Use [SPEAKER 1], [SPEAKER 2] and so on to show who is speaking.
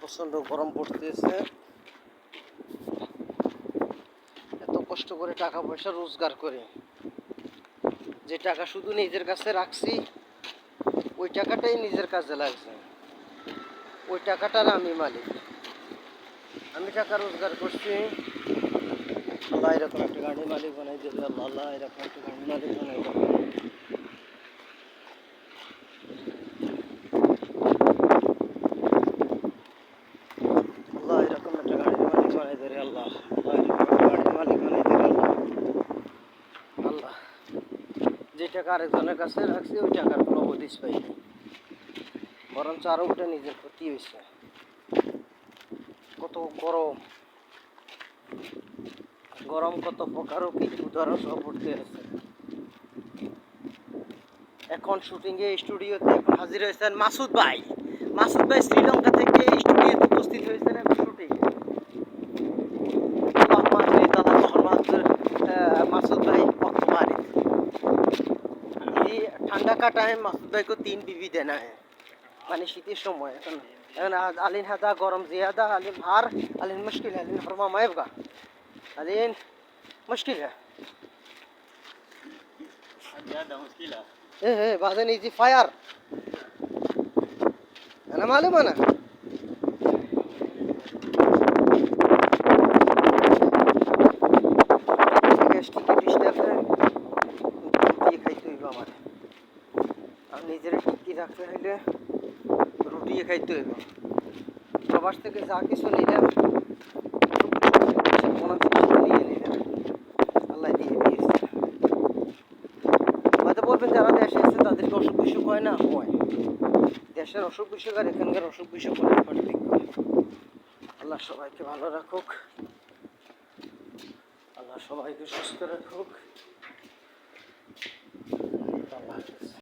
[SPEAKER 1] প্রচণ্ড গরম পড়তেছে। এত কষ্ট করে টাকা পয়সা রোজগার করে। যে টাকা শুধু নিজের কাছে রাখছি, ওই টাকাটাই নিজের কাজে লাগছে। ওই টাকাটার আমি মালিক। আমি টাকা রোজগার করছি। আল্লাহ এরকম একটা গাড়ির মালিক বানাই দেবে আল্লাহ এরকম একটা গাড়ির মালিক বানাই যে টাকা আরেকজনের কাছে রাখছি, ওই টাকার কোনো হদিস পাই বরঞ্চ আরও ওটা নিজের ক্ষতি হয়েছে। কত গরম। গরম কত প্রকারও কিছু উদাহরণ সহ পড়তে আছে এখন শুটিংয়ে স্টুডিওতে হাজির হয়েছেন মাসুদ ভাই। মাসুদ ভাই শ্রীলঙ্কা থেকে ঠান্ডা কাটা হয়ে মাসুদাইকে তিন বিবি দেনা হ্যাঁ মানে শীতের সময় এখন এখন আলিন হাদা গরম জিয়াদা আলিন হার আলিন মুশকিল আলিন হরমা মায়েবগা আলিন মুশকিল
[SPEAKER 2] হ্যাঁ
[SPEAKER 1] ए ए बाजन इजी फायर है ना मालूम है ना নিজের টিকি রাখতে হইলে রুটি খাইতে হইব। প্রবাস থেকে যা কিছু নিলাম কোনো কিছু নিয়ে বলবেন যারা দেশে এসে তাদেরকে অসুখ বিসুখ হয় না? হয়। দেশের অসুখ বিসুখ আর এখানকার অসুখ বিসুখ হয় পার্থক্য আল্লাহ সবাইকে ভালো রাখুক। আল্লাহ সবাইকে সুস্থ রাখুক।